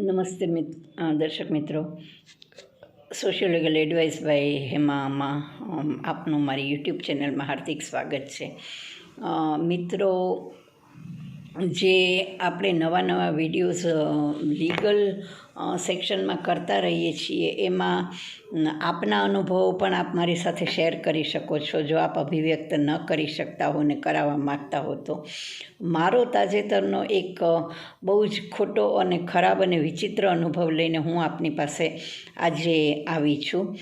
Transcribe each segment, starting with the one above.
નમસ્તે મિત્ર દર્શક મિત્રો. સોશિયલ લીગલ એડવાઇસ બાય હેમામાં આપનું મારી યુટ્યુબ ચેનલમાં હાર્દિક સ્વાગત છે. મિત્રો, જે આપણે નવા નવા વિડીયોઝ લીગલ સેક્શનમાં કરતા રહીએ છીએ. એમાં આપના અનુભવો પણ આપ મારી સાથે શેર કરી શકો છો. જો આપ અભિવ્યક્ત ન કરી શકતા હો ને કરાવવા માગતા હો તો. મારો તાજેતરનો એક બહુ જ ખોટો અને ખરાબ અને વિચિત્ર અનુભવ લઈને હું આપની પાસે આજે આવી છું.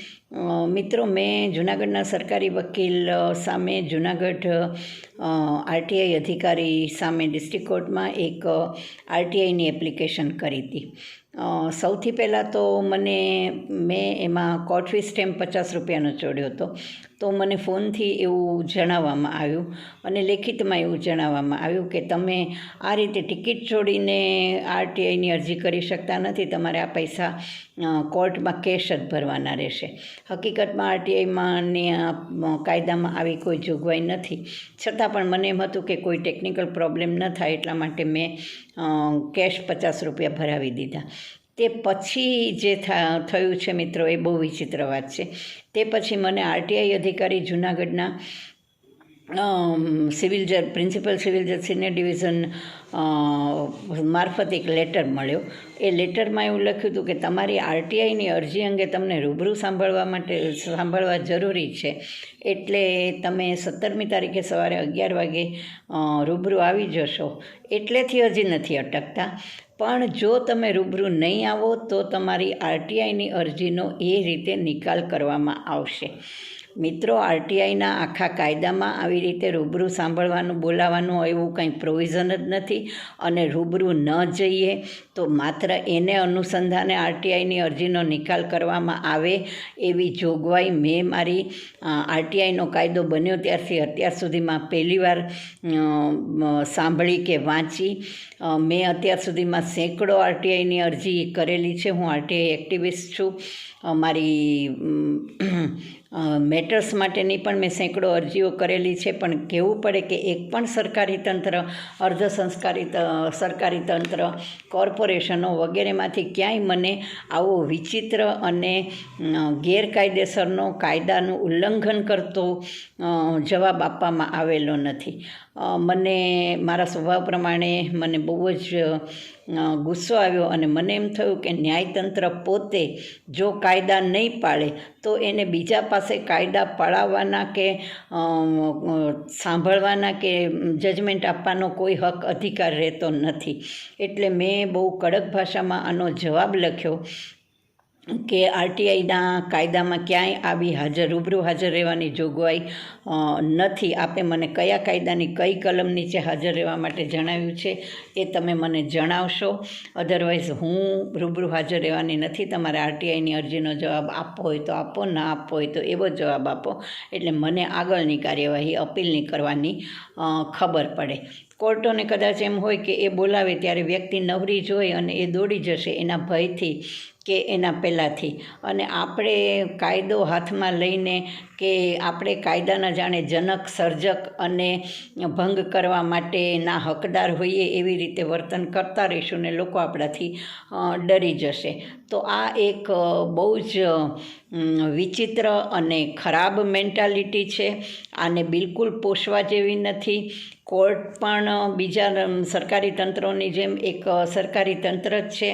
મિત્રો, મેં જૂનાગઢના સરકારી વકીલ સામે જૂનાગઢ આરટીઆઈ અધિકારી સામે ડિસ્ટ્રિક્ટ કોર્ટમાં એક આરટીઆઈની એપ્લિકેશન કરી હતી. સૌથી પહેલાં તો મને મેં એમાં કોર્ટ ફી સ્ટેમ્પ પચાસ રૂપિયાનો ચોડ્યો હતો. તો મને ફોનથી એવું જણાવવામાં આવ્યું અને લેખિતમાં એવું જણાવવામાં આવ્યું કે તમે આ રીતે ટિકિટ છોડીને આરટીઆઈની અરજી કરી શકતા નથી, તમારે આ પૈસા કોર્ટમાં કેશ જ ભરવાના રહેશે. હકીકતમાં આરટીઆઈમાં ને કાયદામાં આવી કોઈ જોગવાઈ નથી. છતાં પણ મને એમ હતું કે કોઈ ટેકનિકલ પ્રોબ્લેમ ન થાય એટલા માટે મેં કેશ પચાસ રૂપિયા ભરાવી દીધા. તે પછી જે થયું છે મિત્રો, એ બહુ વિચિત્ર વાત છે. તે પછી મને આરટીઆઈ અધિકારી જૂનાગઢના સિવિલ જજ, પ્રિન્સિપલ સિવિલ જજ સિનિયર ડિવિઝન મારફત એક લેટર મળ્યો. એ લેટરમાં એવું લખ્યું હતું કે તમારી આરટીઆઈની અરજી અંગે તમને રૂબરૂ સાંભળવા માટે, સાંભળવા જરૂરી છે. એટલે તમે સત્તરમી તારીખે સવારે અગિયાર વાગે રૂબરૂ આવી જશો. એટલેથી હજી નથી અટકતા. પણ જો તમે રૂબરૂ નહીં આવો તો તમારી આરટીઆઈની અરજીનો એ રીતે નિકાલ કરવામાં આવશે. મિત્રો, આરટીઆઈના આખા કાયદામાં આવી રીતે રૂબરૂ સાંભળવાનું બોલાવવાનું એવું કંઈ પ્રોવિઝન જ નથી અને રૂબરૂ ન જઈએ, તો માત્ર એને અનુસંધાને આરટીઆઈની અરજીનો નિકાલ કરવામાં આવે એવી જોગવાઈ મેં મારી આરટીઆઈનો કાયદો બન્યો ત્યારથી અત્યાર સુધીમાં પહેલીવાર સાંભળી કે વાંચી. મેં અત્યાર સુધીમાં સેંકડો આરટીઆઈની અરજી કરેલી છે. હું આરટીઆઈ એક્ટિવિસ્ટ છું. મારી મેટર્સ માટેની પણ મેં સેંકડો અરજીઓ કરેલી છે, પણ કહેવું પડે કે એક પણ સરકારી તંત્ર અર્ધ સંસ્કારી સરકારી તંત્ર, કોર્પોરેશનો વગેરેમાંથી ક્યાંય મને આવો વિચિત્ર અને ગેરકાયદેસરનો કાયદાનું ઉલ્લંઘન કરતો જવાબ આપવામાં આવેલો નથી. મને, મારા સ્વભાવ પ્રમાણે મને બહુ જ ગુસ્સો આવ્યો અને મને એમ થયું કે ન્યાયતંત્ર પોતે જો કાયદા નહીં પાળે તો એને બીજા પાસે કાયદા પાળવવાના કે સાંભળવાના કે જજમેન્ટ આપવાનો કોઈ હક, અધિકાર રહેતો નથી. એટલે મેં બહુ કડક ભાષામાં આનો જવાબ લખ્યો કે આરટીઆઈના કાયદામાં ક્યાંય આવી હાજર રૂબરૂ હાજર રહેવાની જોગવાઈ નથી. આપે મને કયા કાયદાની, કઈ કલમ નીચે હાજર રહેવા માટે જણાવ્યું છે એ તમે મને જણાવશો. અધરવાઇઝ હું રૂબરૂ હાજર રહેવાની નથી. તમારે આરટીઆઈની અરજીનો જવાબ આપવો હોય તો આપો, ના આપવો હોય તો એવો જવાબ આપો. એટલે મને આગળની કાર્યવાહી અપીલની કરવાની ખબર પડે. કોર્ટોને કદાચ એમ હોય કે એ બોલાવે ત્યારે વ્યક્તિ નવરી જોઈ અને એ દોડી જશે એના ભયથી કે એના પહેલાંથી. અને આપણે કાયદો હાથમાં લઈને કે આપણે કાયદાના જાણે જનક, સર્જક અને ભંગ કરવા માટેના હકદાર હોઈએ એવી રીતે વર્તન કરતા રહીશું ને લોકો આપણાથી ડરી જશે. તો આ એક બહુ જ વિચિત્ર અને ખરાબ મેન્ટાલિટી છે. આને બિલકુલ પોષવા જેવી નથી. કોર્ટ પણ બીજા સરકારી તંત્રોની જેમ એક સરકારી તંત્ર જ છે.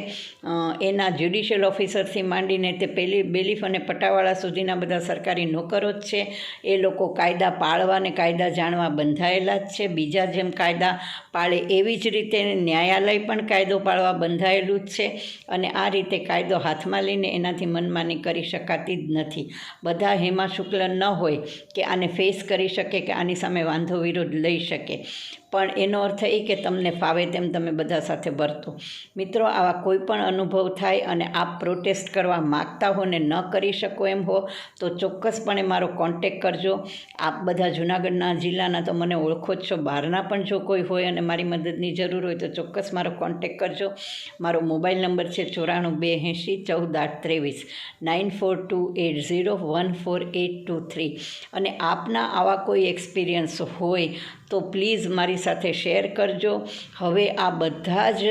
એના જ્યુડિશિયલ ઓફિસરથી માંડીને તે પેલી, બેલીફ અને પટાવાળા સુધીના બધા સરકારી નોકરો જ છે. એ લોકો કાયદા પાળવા અને કાયદા જાણવા બંધાયેલા જ છે. બીજા જેમ કાયદા પાળે એવી જ રીતે ન્યાયાલય પણ કાયદો પાળવા બંધાયેલું જ છે અને આ રીતે કાયદો હાથમાં લઈને એનાથી મનમાની કરી શકાતી જ નથી. બધા હેમા શુક્લ ન હોય કે આને ફેસ કરી શકે કે આની સામે વાંધો વિરોધ લઈ શકે. પણ એનો અર્થ એ કે તમને ફાવે તેમ તમે બધા સાથે વર્તો. મિત્રો, આવા કોઈ પણ અનુભવ થાય અને આપ પ્રોટેસ્ટ કરવા માગતા હો ને ન કરી શકો એમ હો, તો ચોક્કસપણે મારો કોન્ટેક કરજો. આપ બધા જુનાગઢના જિલ્લાના તો મને ઓળખો જ છો, બહારના પણ જો કોઈ હોય અને મારી મદદની જરૂર હોય તો ચોક્કસ મારો કોન્ટેક કરજો. મારો મોબાઈલ નંબર છે ચોરાણું બે એંશી ચૌદ આઠ ત્રેવીસ nine four two eight zero one four eight two three. અને આપના આવા કોઈ એક્સપિરિયન્સ હોય તો પ્લીઝ મારી સાથે શેર કરજો. હવે આ બધા જ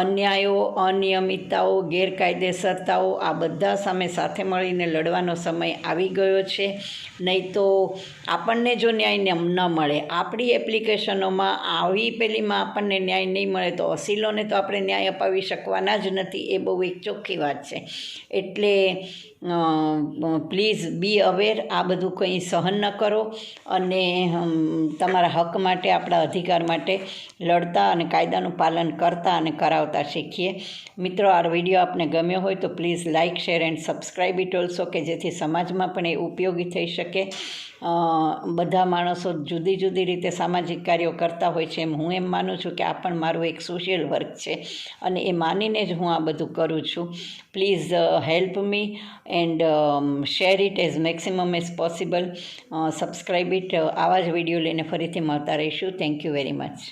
અન્યાયો, અનિયમિતતાઓ, ગેરકાયદેસરતાઓ આ બધા સામે સાથે મળીને લડવાનો સમય આવી ગયો છે. નહીં તો આપણને જો ન્યાય ન મળે, આપણી એપ્લિકેશનોમાં આવી પેલીમાં આપણને ન્યાય નહીં મળે તો અસીલોને તો આપણે ન્યાય અપાવી શકવાના જ નથી, એ બહુ એક ચોખ્ખી વાત છે. એટલે પ્લીઝ બી અવેર, આ બધું કંઈ સહન ન કરો અને તમારા હક માટે, આપણા અધિકાર માટે લડતા અને કાયદાનું પાલન કરતા અને કરાવતા શીખીએ. મિત્રો, આ વીડિયો આપને ગમ્યો હોય તો please like share and subscribe it also કે જેથી સમાજમાં પણ એ ઉપયોગી થઈ શકે. બધા માણસો જુદી જુદી રીતે સામાજિક કાર્યો કરતા હોય છે એમ હું એમ માનું છું કે આ પણ મારું એક સોશિયલ વર્ક છે અને એ માનીને જ હું આ બધું કરું છું. Please help me and share it as maximum as possible. Subscribe it. આવા જ વીડિયો લઈને ರೀತಿ ಮಾಡ್ತಾರೆ ಶು ಥ್ಯಾಂಕ್ ಯು ವೆರಿ ಮಚ್